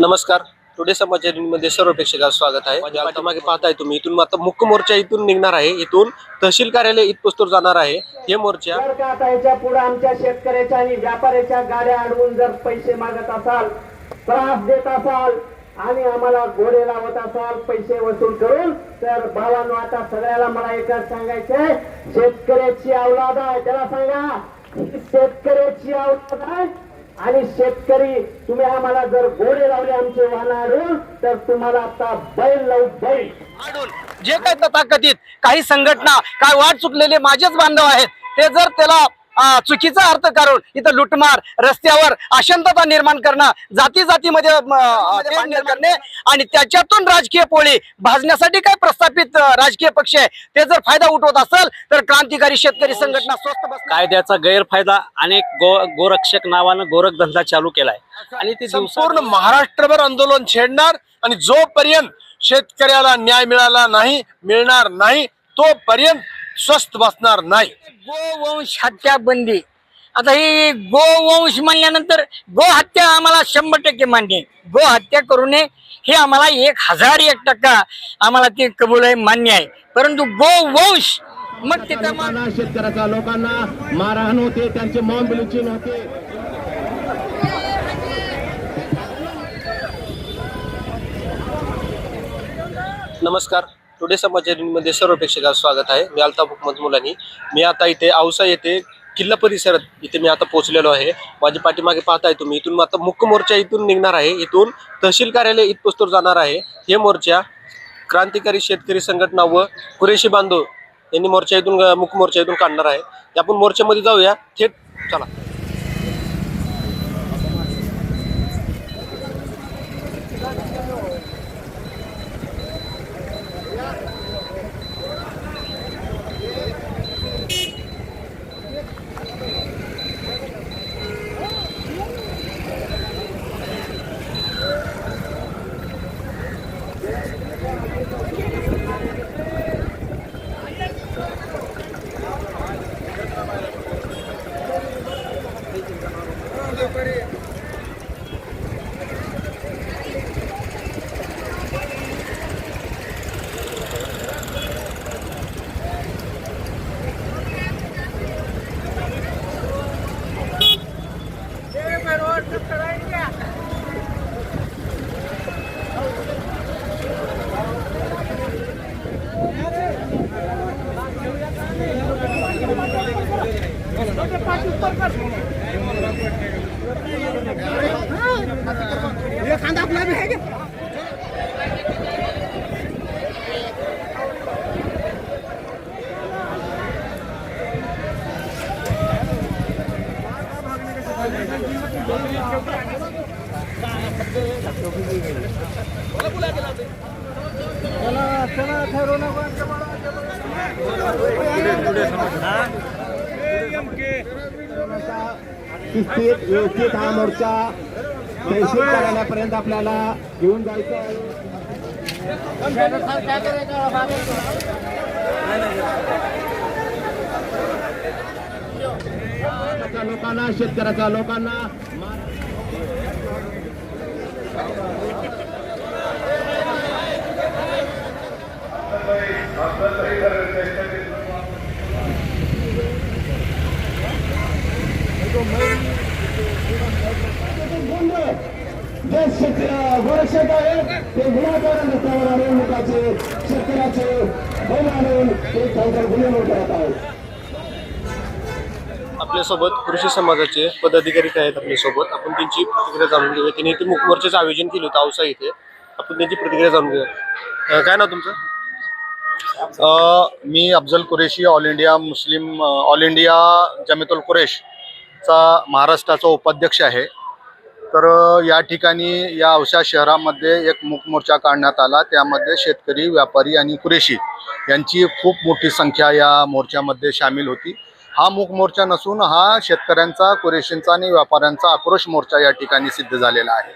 नमस्कार. टुडे समाचार सर्व प्रेक्षकांचं स्वागत आहे. माझ्या पाठीमागे पाहताय तुम्ही इथून आता मुख्य मोर्चा इथून निघणार आहे. इथून तहसील कार्यालय इथपोस्तूर जाणार आहे. हे मोर्चा का आता याच्यापुढे आमच्या शेतकऱ्याच्या आणि व्यापाऱ्याच्या गाड्या अडवून जर पैसे मागत असाल त्रास देत असाल आणि आम्हाला घोडे लावत असाल पैसे वसूल करून तर बाबांनो आता सगळ्याला मला एकच सांगायचंय शेतकऱ्याची अवलाद आहे. त्याला सांगा शेतकऱ्याची अवलाद आहे. आणि शेतकरी तुम्ही आम्हाला जर गोडे लावले आमचे वाहन तर तुम्हाला आता बैल लावू बैल. जे काय तथाकथित काही संघटना काय वाट चुकलेले माझेच बांधव आहेत ते जर त्याला चुकीचा अर्थ करून इथं लुटमार रस्त्यावर अशांतता निर्माण करणं जाती जातीमध्ये करणे आणि त्याच्यातून राजकीय पोळी भाजण्यासाठी काय प्रस्थापित राजकीय पक्ष आहे? ते जर फायदा उठवत असेल तर क्रांतिकारी शेतकरी संघटना स्वस्त बस कायद्याचा गैरफायदा अनेक गो गोरक्षक नावानं गोरखधंदा चालू केलाय. आणि ते संपूर्ण महाराष्ट्रभर आंदोलन छेडणार आणि जोपर्यंत शेतकऱ्याला न्याय मिळाला नाही मिळणार नाही तोपर्यंत स्वस्त बसणार नाही. गोवंश हत्या बंदी आता ही गोवंश म्हणल्यानंतर गो हत्या आम्हाला शंभर टक्के मान्य आहे. गो हत्या करू नये. हे आम्हाला एक हजार एक टक्का आम्हाला ते कबूल आहे मान्य आहे. परंतु गोवंश मग तिथं मग लोकांना शेतकऱ्याच्या लोकांना मारहाण होते त्यांचे मॉम ब्लिचिंग होते. नमस्कार. टुडे समाचार सर्व प्रेक्षकांचं स्वागत आहे. मी अल्ताफ हुकमत मुलानी. मी आता इथे औसा येथे किल्ला परिसरात इथे मी आता पोहोचलेलो आहे. माझ्या पाठीमागे पाहताय तुम्ही. इथून आता मुख्य मोर्चा इथून निघणार आहे. इथून तहसील कार्यालय इथपोस्तूर जाणार आहे. हे मोर्चा क्रांतिकारी शेतकरी संघटना व कुरेशी बांधव यांनी मोर्चा इथून मुख्य मोर्चा इथून काढणार आहे. आपण मोर्चामध्ये जाऊया. थेट चला. कांदा आपला भी है चला चला ठरवणं शिस्तीत व्यवस्थित हा मोर्चा तहसील कार्यालयापर्यंत आपल्याला घेऊन जायचं आहे. लोकांना शेतकऱ्याच्या लोकांना. जे शेतकरी आहेत ते रस्त्यावर आणून शेतकऱ्याचे बैल आणून करत आहेत आपल्यासोबत कृषी समाजाचे पदाधिकारी आहेत आपल्यासोबत? आपण त्यांची प्रतिक्रिया जाणून घेऊया. त्यांनी इथे मुखमोर्चाचं आयोजन केलं होतं औसा इथे. आपण त्यांची प्रतिक्रिया जाणून घेऊया. काय नाव तुमचं? मी Afzal Qureshi all India Muslim all India Jamiatul चा महाराष्ट्राचा उपाध्यक्ष आहे. तर या ठिकाणी या अवशा शहरामध्ये एक मूकमोर्चा काढण्यात आला. त्यामध्ये शेतकरी व्यापारी आणि कुरेशी यांची खूप मोठी संख्या या मोर्चामध्ये सामील होती. हा मूक मोर्चा नसून हा शेतकऱ्यांचा कुरेशींचा आणि व्यापाऱ्यांचा आक्रोश मोर्चा या ठिकाणी सिद्ध झालेला आहे.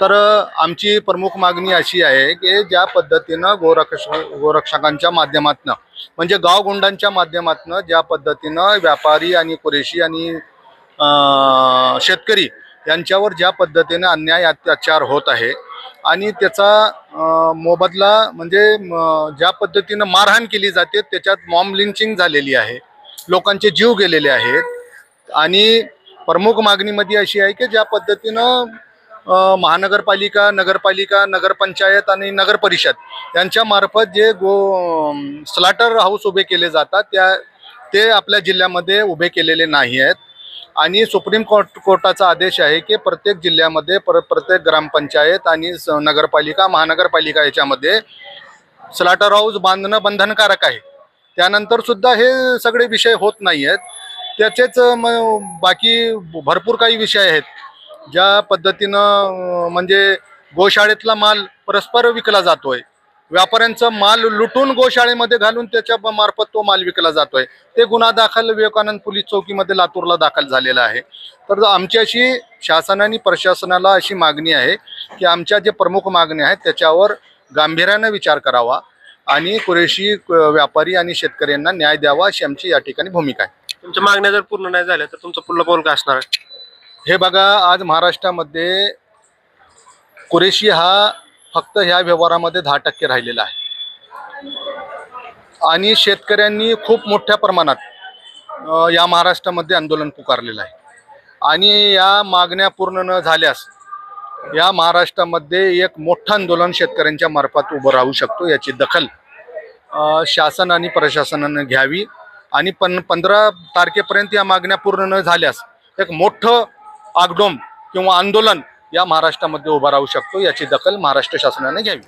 तर आमची प्रमुख मागणी अशी आहे की ज्या पद्धतीनं गोरक्ष गोरक्षकांच्या माध्यमातनं म्हणजे गावगुंडांच्या माध्यमातनं ज्या पद्धतीनं व्यापारी आणि कुरेशी आणि शेतकरी यांच्यावर ज्या पद्धतीने अन्याय अत्याचार होत आहे आणि त्याचा मोबदला म्हणजे म, ज्या पद्धतीनं मारहाण केली जाते त्याच्यात मॉम लिंचिंग झालेली आहे. लोकांचे जीव गेलेले आहेत. आणि प्रमुख मागणीमध्ये अशी आहे की ज्या पद्धतीनं महानगरपालिका नगरपालिका नगरपंचायत आणि नगर परिषद यांच्या मार्फत जे गो स्लाटर हाऊस उभे केले जातात त्या ते आपल्या जिल्ह्यामध्ये उभे केलेले नाही आहेत. आणि सुप्रीम कोर्ट कोर्टाचा आदेश आहे की प्रत्येक जिल्ह्यामध्ये प्र प्रत्येक ग्रामपंचायत आणि स- नगरपालिका महानगरपालिका याच्यामध्ये स्लाटर हाऊस बांधणं बंधनकारक आहे. त्यानंतर सुद्धा हे सगळे विषय होत नाही आहेत त्याचेच म बाकी भरपूर काही विषय आहेत. ज्या पद्धतीनं म्हणजे गोशाळेतला माल परस्पर विकला जातोय. व्यापाऱ्यांचा माल लुटून गोशाळेमध्ये घालून त्याच्या मार्फत तो माल विकला जातोय. ते गुन्हा दाखल विवेकानंद पोलीस चौकीमध्ये लातूरला दाखल झालेला आहे. तर आमची अशी शासनाने प्रशासनाला अशी मागणी आहे की आमच्या जे प्रमुख मागण्या आहेत त्याच्यावर गांभीर्यानं विचार करावा आणि कुरेशी व्यापारी आणि शेतकऱ्यांना न्याय द्यावा अशी आमची या ठिकाणी भूमिका आहे. तुमच्या मागण्या जर पूर्ण नाही झाल्या तर तुमचं पुढलं पाऊल काय असणार आहे. हे बघा आज महाराष्ट्रामध्ये कुरेशी हा फक्त ह्या व्यवहारामध्ये दहा टक्के राहिलेला आहे. आणि शेतकऱ्यांनी खूप मोठ्या प्रमाणात या महाराष्ट्रामध्ये आंदोलन पुकारलेलं आहे. आणि या मागण्या पूर्ण न झाल्यास या महाराष्ट्रामध्ये एक मोठं आंदोलन शेतकऱ्यांच्या मार्फत उभं राहू शकतो याची दखल शासन आणि प्रशासनानं घ्यावी. आणि पण पंधरा तारखेपर्यंत या मागण्या पूर्ण न झाल्यास एक मोठं आगडोम किंवा आंदोलन या महाराष्ट्रामध्ये उभं राहू शकतो याची दखल महाराष्ट्र शासनाने घ्यावी.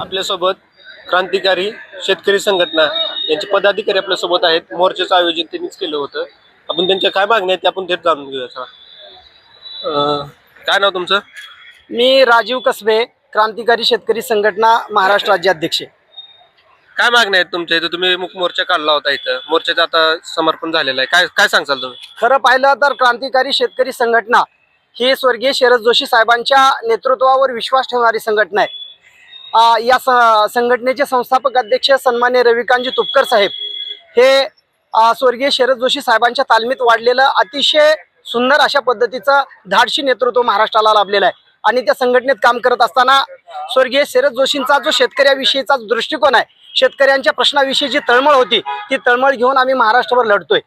आपल्यासोबत क्रांतिकारी शेतकरी संघटना यांचे पदाधिकारी आपल्यासोबत आहेत. मोर्चाचं आयोजन त्यांनीच केलं होतं. आपण त्यांच्या काय मागण्या आहेत ते आपण थेट जाणून घेऊया. अं, काय नाव तुमचं? मी राजीव कसबे क्रांतिकारी शेतकरी संघटना महाराष्ट्र राज्याध्यक्ष काय मागण्या आहेत तुमच्या इथं? तुम्ही मुख मोर्चा काढला होता इथं. मोर्चाचं आता समर्पण झालेलं आहे. काय काय सांगचाल तुम्ही? खरं पाहिलं तर क्रांतिकारी शेतकरी संघटना ही स्वर्गीय शरद जोशी साहेबांच्या नेतृत्वावर विश्वास ठेवणारी संघटना आहे. आ, या संघटनेचे संस्थापक अध्यक्ष सन्मान्य रविकांतजी तुपकर साहेब हे स्वर्गीय शरद जोशी साहेबांच्या तालमीत वाढलेलं अतिशय सुंदर अशा पद्धतीचं धाडशी नेतृत्व महाराष्ट्राला लाभलेलं आहे. आणि त्या संघटनेत काम करत असताना स्वर्गीय शरद जोशींचा जो शेतकऱ्याविषयीचा जो दृष्टिकोन आहे शेतकऱ्यांच्या प्रश्नाविषयी जी तळमळ होती ती तळमळ घेऊन आम्ही महाराष्ट्रभर लढतोय.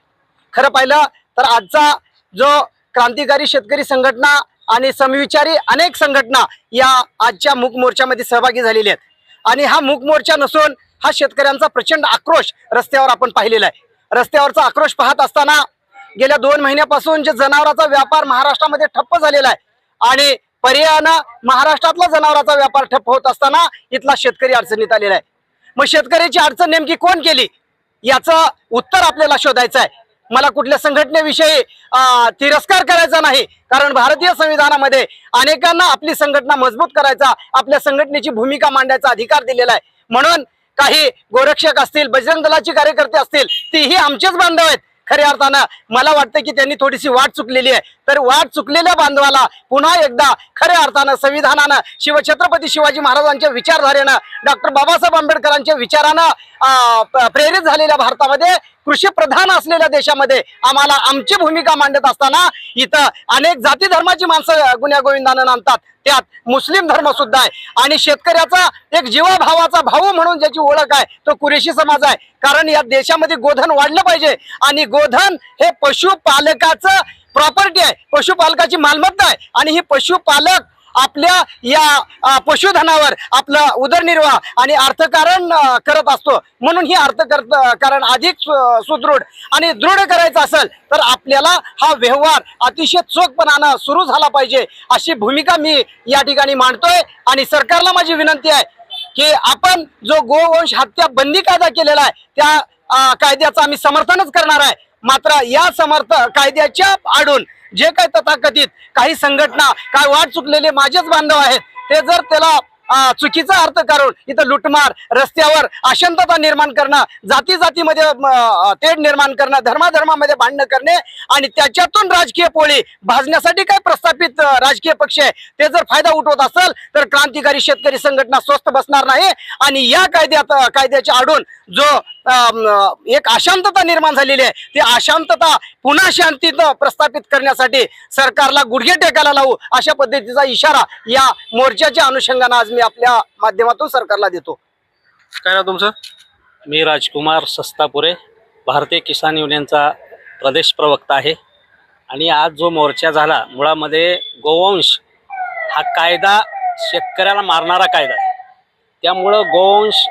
खरं पाहिलं तर आजचा जो क्रांतिकारी शेतकरी संघटना आणि समविचारी अनेक संघटना या आजच्या मूक मोर्चामध्ये सहभागी झालेल्या आहेत. आणि हा मूक मोर्चा नसून हा शेतकऱ्यांचा प्रचंड आक्रोश रस्त्यावर आपण पाहिलेला आहे. रस्त्यावरचा आक्रोश पाहत असताना गेल्या दोन महिन्यापासून जे जनावरांचा व्यापार महाराष्ट्रामध्ये ठप्प झालेला आहे आणि पर्यायानं महाराष्ट्रातला जनावरांचा व्यापार ठप्प होत असताना इथला शेतकरी अडचणीत आलेला आहे. मग शेतकऱ्याची अडचण नेमकी कोण केली? याचं उत्तर आपल्याला शोधायचं आहे. मला कुठल्या संघटनेविषयी तिरस्कार करायचा नाही. कारण भारतीय संविधानामध्ये अनेकांना आपली संघटना मजबूत करायचा आपल्या संघटनेची भूमिका मांडायचा अधिकार दिलेला आहे. म्हणून काही गोरक्षक असतील बजरंग दलाचे कार्यकर्ते असतील तीही आमचेच बांधव आहेत. खऱ्या अर्थानं मला वाटतं की त्यांनी थोडीशी वाट चुकलेली आहे. तर वाट चुकलेल्या बांधवाला पुन्हा एकदा खऱ्या अर्थानं संविधानानं शिवछत्रपती शिवाजी महाराजांच्या विचारधारेनं डॉक्टर बाबासाहेब आंबेडकरांच्या विचारानं प्रेरित झालेल्या भारतामध्ये कृषी प्रधान असलेल्या देशामध्ये आम्हाला आमची भूमिका मांडत असताना इथं अनेक जाती धर्माची माणसं गुण्यागोविंदानं आणतात त्यात मुस्लिम धर्म सुद्धा आहे. आणि शेतकऱ्याचा एक जीवाभावाचा भाऊ म्हणून ज्याची ओळख आहे तो कुरेशी समाज आहे. कारण या देशामध्ये गोधन वाढलं पाहिजे. आणि गोधन हे पशुपालकाचं प्रॉपर्टी आहे. पशुपालकाची मालमत्ता आहे. आणि ही पशुपालक आपल्या या पशुधनावर आपलं उदरनिर्वाह आणि अर्थकारण करत असतो. म्हणून ही अर्थकारण अधिक सु- सुदृढ आणि दृढ करायचं असेल तर आपल्याला हा व्यवहार अतिशय चोखपणानं सुरू झाला पाहिजे अशी भूमिका मी या ठिकाणी मांडतोय. आणि सरकारला माझी विनंती आहे की आपण जो गोवंश हत्या बंदी कायदा केलेला आहे त्या कायद्याचं आम्ही समर्थनच करणार आहे. मात्र या समर्थ कायद्याच्या आडून जे काही तथाकथित काही संघटना काय वाट चुकलेले माझेच बांधव आहेत ते जर त्याला चुकीचा अर्थ काढून इथं लुटमार रस्त्यावर अशांतता निर्माण करणं जाती जातीमध्ये तेढ निर्माण करणं धर्माधर्मामध्ये भांडणं करणे आणि त्याच्यातून राजकीय पोळी भाजण्यासाठी काय प्रस्थापित राजकीय पक्ष आहे ते जर फायदा उठवत असेल तर क्रांतिकारी शेतकरी संघटना स्वस्त बसणार नाही आणि या कायद्यात कायद्याच्या आडून जो अं, एक अशांतता निर्माण झालेली आहे ती अशांतता पुन्हा शांतीत प्रस्थापित करण्यासाठी सरकारला गुडघे टेकायला लावू अशा पद्धतीचा इशारा या मोर्चाच्या अनुषंगाने आज मी आपल्या माध्यमातून सरकारला देतो. काय ना तुमचं? मी राजकुमार सस्तापुरे भारतीय किसान युनियनचा प्रदेश प्रवक्ता आहे. आणि आज जो मोर्चा झाला मुळामध्ये गोवंश हा कायदा शेतकऱ्याला मारणारा कायदा आहे. त्यामुळं गोवंश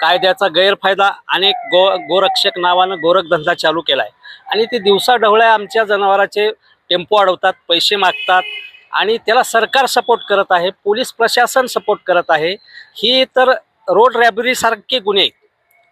कायद्याचा गैरफायदा अनेक गो गोरक्षक नावानं गोरखधंदा चालू केला आहे आणि ते दिवसा ढवळ्या आमच्या जनावराचे टेम्पो अडवतात पैसे मागतात आणि त्याला सरकार सपोर्ट करत आहे पोलीस प्रशासन सपोर्ट करत आहे. ही तर रोड रॅबरीसारखे गुन्हे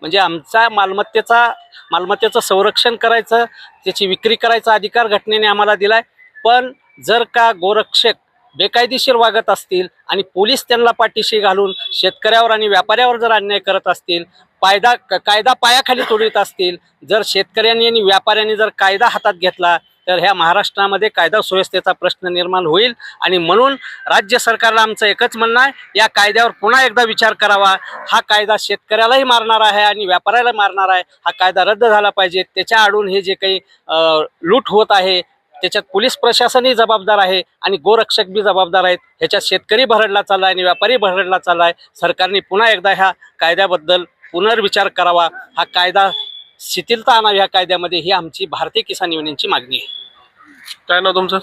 म्हणजे आमचा मालमत्तेचा मालमत्तेचं संरक्षण करायचं त्याची विक्री करायचा अधिकार घटनेने आम्हाला दिलाय. पण जर का गोरक्षक बेकायदेशीर वागत असतील आणि पोलीस त्यांना पाठीशी घालून शेतकऱ्यावर आणि व्यापाऱ्यावर जर अन्याय करत असतील कायदा कायदा पायाखाली तोडीत असतील जर शेतकऱ्यांनी आणि व्यापाऱ्यांनी जर कायदा हातात घेतला तर ह्या महाराष्ट्रामध्ये कायदा सुव्यवस्थेचा प्रश्न निर्माण होईल आणि म्हणून राज्य सरकारला आमचं एकच म्हणणं आहे या कायद्यावर पुन्हा एकदा विचार करावा. हा कायदा शेतकऱ्यालाही मारणार आहे आणि व्यापाऱ्याला मारणार आहे. हा कायदा रद्द झाला पाहिजे. त्याच्या आडून हे जे काही लूट होत आहे त्याच्यात पोलीस प्रशासनही जबाबदार आहे आणि गोरक्षक बी जबाबदार आहेत. ह्याच्यात शेतकरी भरडला चालला आहे आणि व्यापारी भरडला चालला आहे सरकारने पुन्हा एकदा ह्या कायद्याबद्दल पुनर्विचार करावा. हा कायदा शिथिलता आणावी ह्या कायद्यामध्ये ही आमची भारतीय किसान युनियनची मागणी आहे. काय ना तुमचं?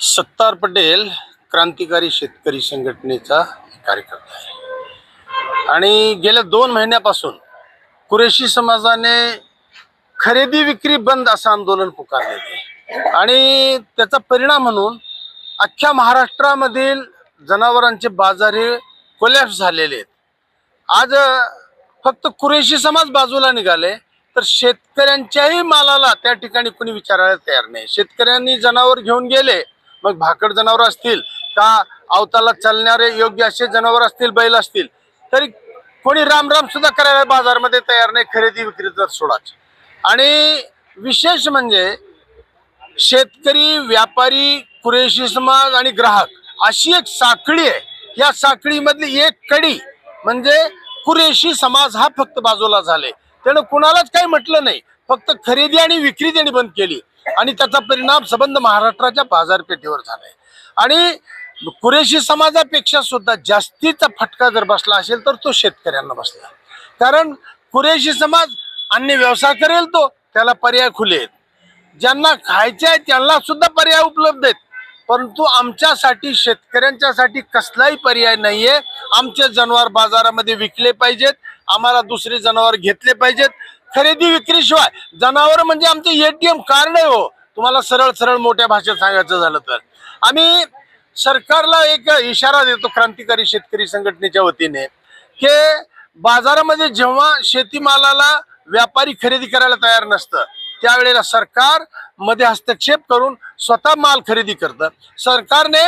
सत्तार पटेल क्रांतिकारी शेतकरी संघटनेचा कार्यकर्ता आहे. आणि गेल्या दोन महिन्यापासून कुरेशी समाजाने खरेदी विक्री बंद असं आंदोलन पुकारलेलं आहे. आणि त्याचा परिणाम म्हणून अख्ख्या महाराष्ट्रामधील जनावरांचे बाजार हे कोलॅप्स झालेले आहेत. आज फक्त कुरेशी समाज बाजूला निघाले तर शेतकऱ्यांच्याही मालाला त्या ठिकाणी कुणी विचारायला तयार नाही. शेतकऱ्यांनी जनावर घेऊन गेले मग भाकड जनावर असतील का अवताला चालणारे योग्य असे जनावर असतील बैल असतील तरी कोणी रामराम सुद्धा करायला बाजारमध्ये तयार नाही खरेदी विक्री तर सोडाच आणि विशेष म्हणजे शेतकरी व्यापारी कुरेशी समाज आणि ग्राहक अशी एक साखळी आहे. या साखळीमधली एक कडी म्हणजे कुरेशी समाज हा फक्त बाजूला झाले. त्यानं कुणालाच काही म्हटलं नाही. फक्त खरेदी आणि विक्री त्यांनी बंद केली. आणि त्याचा परिणाम संबंध महाराष्ट्राच्या बाजारपेठेवर झालाय. आणि कुरेशी समाजापेक्षा सुद्धा जास्तीचा फटका जर बसला असेल तर तो शेतकऱ्यांना बसला. कारण कुरेशी समाज अन्य व्यवसाय करेल तो त्याला पर्याय खुले आहेत. ज्यांना खायचे आहे त्यांना सुद्धा पर्याय उपलब्ध आहेत. परंतु आमच्यासाठी शेतकऱ्यांच्यासाठी कसलाही पर्याय नाहीये. आमचे जनावर बाजारामध्ये विकले पाहिजेत. आम्हाला दुसरे जनावर घेतले पाहिजेत. खरेदी विक्रीशिवाय जनावर म्हणजे आमचे एटीएम कार्ड आहे हो. तुम्हाला सरळ सरळ मोठ्या भाषेत सांगायचं झालं तर. आम्ही सरकारला एक इशारा देतो क्रांतिकारी शेतकरी संघटनेच्या वतीने की बाजारामध्ये जेव्हा शेतीमालाला व्यापारी खरेदी करायला तयार नसतं त्यावेळेला सरकारमध्ये हस्तक्षेप करून स्वतः माल खरेदी करतं सरकारने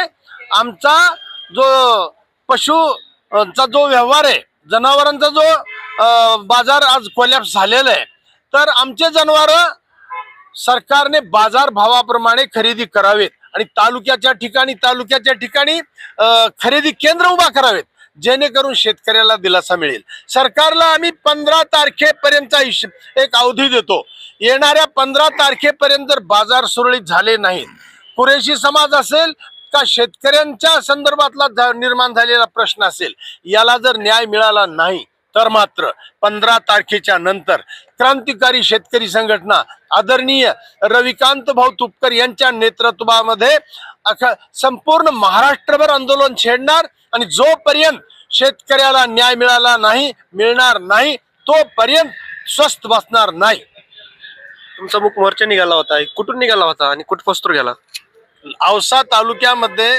आमचा जो पशूचा जो व्यवहार आहे जनावरांचा जो बाजार आज कोलॅप्स झालेला आहे तर आमचे जनावर सरकारने बाजार भावाप्रमाणे खरेदी करावेत आणि तालुक्याच्या ठिकाणी तालुक्याच्या ठिकाणी खरेदी केंद्र उभा करावेत. जेणेकरून शेतकऱ्याला दिलासा मिळेल. सरकारला आम्ही पंधरा तारखेपर्यंतचा एक अवधी देतो. येणाऱ्या पंधरा तारखेपर्यंत जर बाजार सुरळीत झाले नाहीत कुरेशी समाज असेल का शेतकऱ्यांच्या संदर्भातला निर्माण झालेला प्रश्न असेल याला जर न्याय मिळाला नाही तर मात्र पंधरा तारखेच्या नंतर क्रांतिकारी शेतकरी संघटना आदरणीय रविकांत भाऊ तुपकर यांच्या नेतृत्वामध्ये संपूर्ण महाराष्ट्रभर आंदोलन छेडणार आणि जोपर्यंत शेतकऱ्याला न्याय मिळाला नाही मिळणार नाही तोपर्यंत स्वस्त बसणार नाही. तुमचा मुख मोर्चा निघाला होता कुठून निघाला होता आणि कुठं पोचतो गेला? औसा तालुक्यामध्ये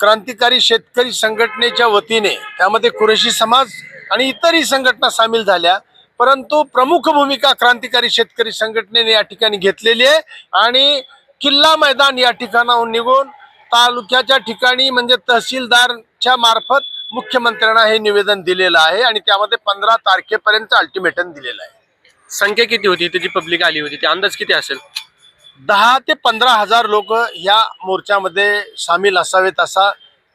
क्रांतिकारी शेतकरी संघटनेच्या वतीने त्यामध्ये कुरेशी समाज आणि इतरही संघटना सामील झाल्या. परंतु प्रमुख भूमिका क्रांतिकारी शेतकरी संघटनेने या ठिकाणी घेतलेली आहे आणि किल्ला मैदान या ठिकाणाहून निघून तालुक्याच्या ठिकाणी म्हणजे तहसीलदार च्या मार्फत मुख्यमंत्र्यांना हे निवेदन दिलेलं आहे आणि त्यामध्ये पंधरा तारखेपर्यंत अल्टिमेटम दिलेलं आहे. संख्या किती होती? त्याची पब्लिक आली होती ते अंदाज किती असेल? दहा ते पंधरा हजार लोक या मोर्चामध्ये सामील असावेत असा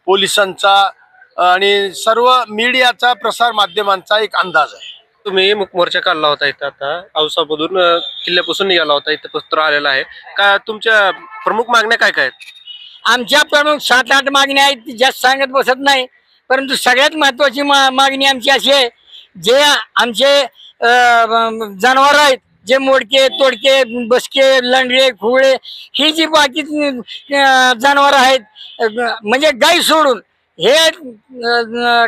पोलिसांचा आणि सर्व मीडियाचा प्रसार माध्यमांचा एक अंदाज आहे. तुम्ही मुक मोर्चा काढला होता इथं आता. औसामधून किल्ल्यापासून निघाला होता इथं पत्र आलेला आहे. का तुमच्या प्रमुख मागण्या काय काय आहेत? आमच्या प्रमुख सात आठ मागण्या आहेत ती जास्त सांगत बसत नाही. परंतु सगळ्यात महत्वाची मा मागणी आमची अशी आहे जे आमचे जनावर आहेत जे मोडके तोडके बसके लंडळे खुवळे ही जी बाकी जनावर आहेत म्हणजे गाई सोडून हे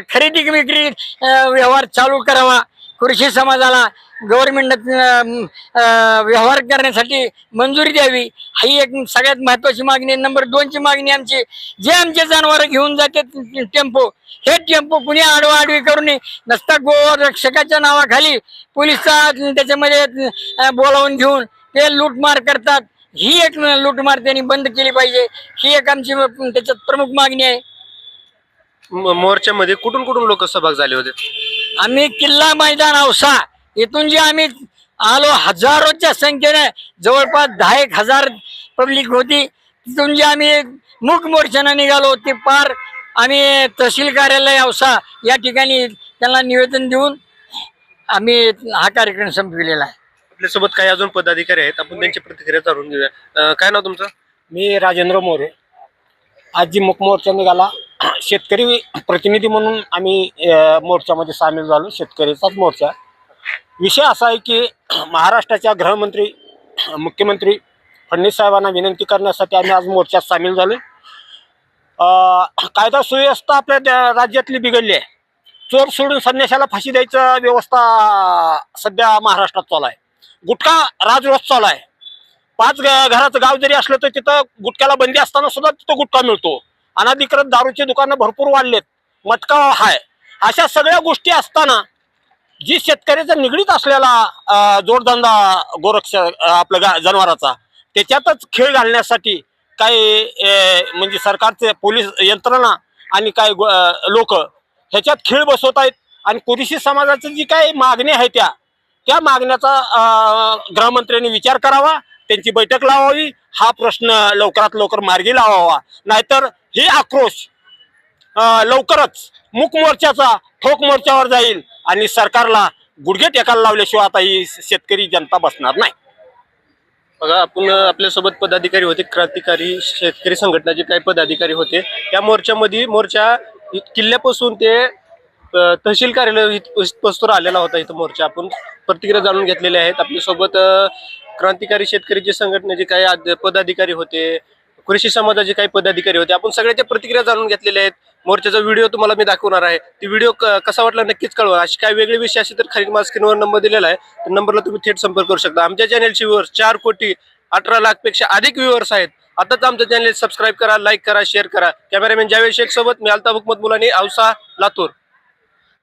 खरेदी विक्री व्यवहार चालू करावा. कृषी समाजाला गव्हर्नमेंट व्यवहार करण्यासाठी मंजुरी द्यावी. ही एक सगळ्यात महत्वाची मागणी आहे. नंबर दोनची मागणी आमची जे आमचे जनावर घेऊन जाते टेम्पो हे टेम्पो कुणी आडवाआडवी करू नये. नसता गोरक्षकाच्या नावाखाली पोलिसचा त्याच्यामध्ये बोलावून घेऊन ते लूटमार करतात. ही एक लूटमार त्यांनी बंद केली पाहिजे. ही एक आमची त्याच्यात प्रमुख मागणी आहे. मोर्चामध्ये कुठून कुठून लोक सहभाग झाले होते? आम्ही किल्ला मैदान औसा. इथून जे आम्ही आलो हजारोच्या संख्येने जवळपास दहा एक हजार पब्लिक होती. तिथून जे आम्ही मुख मोर्चानं निघालो ते पार आम्ही तहसील कार्यालय औसा या ठिकाणी त्यांना निवेदन देऊन आम्ही हा कार्यक्रम संपविलेला आहे. आपल्यासोबत काही अजून पदाधिकारी आहेत. आपण त्यांची प्रतिक्रिया जाणून घेऊया. अं, काय नाव तुमचं? मी राजेंद्र मोरे. आज जी मुक मोर्चा निघाला. शेतकरी प्रतिनिधी म्हणून आम्ही मोर्चामध्ये सामील झालो. शेतकरीचाच मोर्चा. विषय असा आहे की महाराष्ट्राच्या गृहमंत्री मुख्यमंत्री फडणवीस साहेबांना विनंती करण्यासाठी आम्ही आज मोर्चात सामील झालो. कायदा सुव्यवस्था आपल्या त्या राज्यातली बिघडली आहे. चोर सोडून संन्याशाला फाशी द्यायचं व्यवस्था सध्या महाराष्ट्रात चालू आहे. गुटखा राजरोस चालू आहे. पाच घराचं गाव जरी असलं तर तिथं गुटख्याला बंदी असताना सुद्धा तिथं गुटखा मिळतो. अनाधिकृत दारूची दुकानं भरपूर वाढलेत. मटका हाय. अशा सगळ्या गोष्टी असताना जी शेतकऱ्याचा निगडीत असलेला जोडधंदा गोरक्ष आपलं गा जनावराचा त्याच्यातच खेळ घालण्यासाठी काही म्हणजे सरकारचे पोलीस यंत्रणा आणि काही लोक ह्याच्यात खेळ बसवत आहेत. आणि कुरिशी समाजाची जी काही मागणी आहे त्या त्या मागण्याचा गृहमंत्र्यांनी विचार करावा. त्यांची बैठक लावावी. हा प्रश्न लवकरात लवकर मार्गी लावावा. नाहीतर हे आक्रोश लवकरच मूक मोर्चाचा ठोक मोर्चावर जाईल आणि सरकारला गुडघे टेकायला लावल्याशिवाय आता ही शेतकरी जनता बसणार नाही. बघा आपण आपल्यासोबत पदाधिकारी होते क्रांतिकारी शेतकरी संघटनाचे काही पदाधिकारी होते. त्या मोर्चामध्ये मोर्चा किल्ल्यापासून ते तहसील कार्यालय इथपासून आलेला होता इथं मोर्चा. आपण प्रतिक्रिया जाणून घेतलेल्या आहेत. आपल्यासोबत क्रांतिकारी शेतकरीचे संघटनेचे काही आद- पदाधिकारी होते कृषी समाजाचे काही पदाधिकारी होते आपण सगळ्याच्या प्रतिक्रिया जाणून घेतलेल्या आहेत. मोर्चाचा व्हिडिओ तुम्हाला मी दाखवणार आहे. ती व्हिडिओ कसा वाटला नक्कीच कळवा. अशी काही वेगळे विषय असेल तर खाली माझ्या स्क्रीनवर नंबर दिलेला आहे. तर नंबरला तुम्ही थेट संपर्क करू शकता. आमच्या चॅनलचे व्ह्युअर्स चार कोटी अठरा लाखपेक्षा अधिक व्ह्युअर्स आहेत. आताच आमचं चॅनल सबस्क्राईब करा लाईक करा शेअर करा. कॅमेरामॅन जावेद शेख सोबत मी अल्ताफ हुकमत मुलानी औसा लातूर.